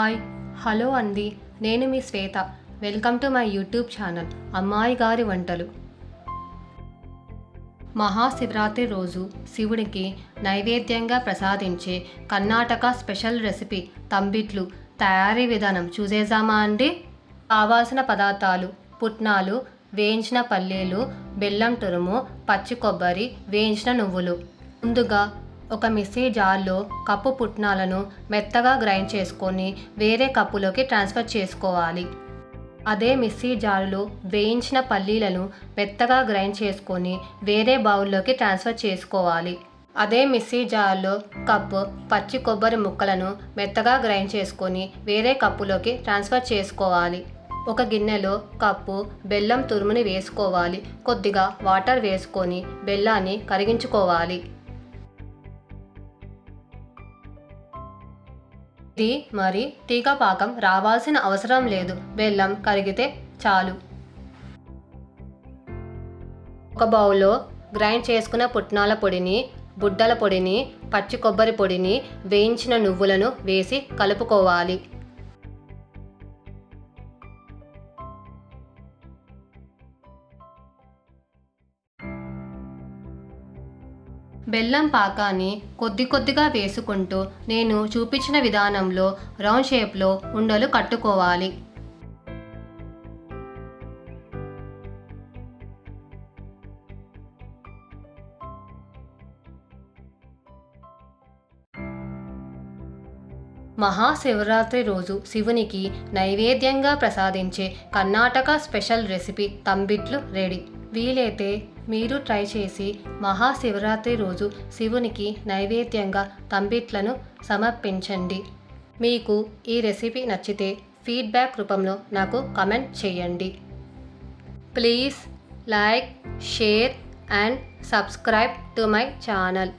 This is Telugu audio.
హాయ్ హలో అండి నేను మీ Shweta. Welcome to my YouTube channel అమ్మాయి గారి వంటలు. మహాశివరాత్రి రోజు శివుడికి నైవేద్యంగా ప్రసాదించే కర్ణాటక స్పెషల్ రెసిపీ తంబిట్లు తయారీ విధానం చూసేద్దామా అండి? కావాల్సిన పదార్థాలు పుట్నాలు వేయించిన పల్లీలు బెల్లం తురుము పచ్చి కొబ్బరి వేయించిన నువ్వులు. ముందుగా ఒక మిక్సీ జార్లో కప్పు పుట్నాలను మెత్తగా గ్రైండ్ చేసుకొని వేరే కప్పులోకి ట్రాన్స్ఫర్ చేసుకోవాలి. అదే మిక్సీ జారులో వేయించిన పల్లీలను మెత్తగా గ్రైండ్ చేసుకొని వేరే బౌల్లోకి ట్రాన్స్ఫర్ చేసుకోవాలి. అదే మిక్సీ జార్లో కప్పు పచ్చి కొబ్బరి ముక్కలను మెత్తగా గ్రైండ్ చేసుకొని వేరే కప్పులోకి ట్రాన్స్ఫర్ చేసుకోవాలి. ఒక గిన్నెలో కప్పు బెల్లం తురుముని వేసుకోవాలి. కొద్దిగా వాటర్ వేసుకొని బెల్లాన్ని కరిగించుకోవాలి. ఇది మరి టీకా పాకం రావాల్సిన అవసరం లేదు. బెల్లం కరిగితే చాలు. ఒక బౌల్లో గ్రైండ్ చేసుకున్న పుట్నాల పొడిని బుడ్డల పొడిని పచ్చి కొబ్బరి పొడిని వేయించిన నువ్వులను వేసి కలుపుకోవాలి. బెల్లం పాకాన్ని కొద్ది కొద్దిగా వేసుకుంటూ నేను చూపించిన విధానంలో రౌండ్ షేప్లో ఉండలు కట్టుకోవాలి. మహాశివరాత్రి రోజు శివునికి నైవేద్యంగా ప్రసాదించే కర్ణాటక స్పెషల్ రెసిపీ తంబిట్లు రెడీ. వీలైతే మీరు ట్రై చేసి మహాశివరాత్రి రోజు శివునికి నైవేద్యంగా తంబిట్లను సమర్పించండి. మీకు ఈ రెసిపీ నచ్చితే ఫీడ్బ్యాక్ రూపంలో నాకు కమెంట్ చేయండి. Please like share and subscribe to my channel.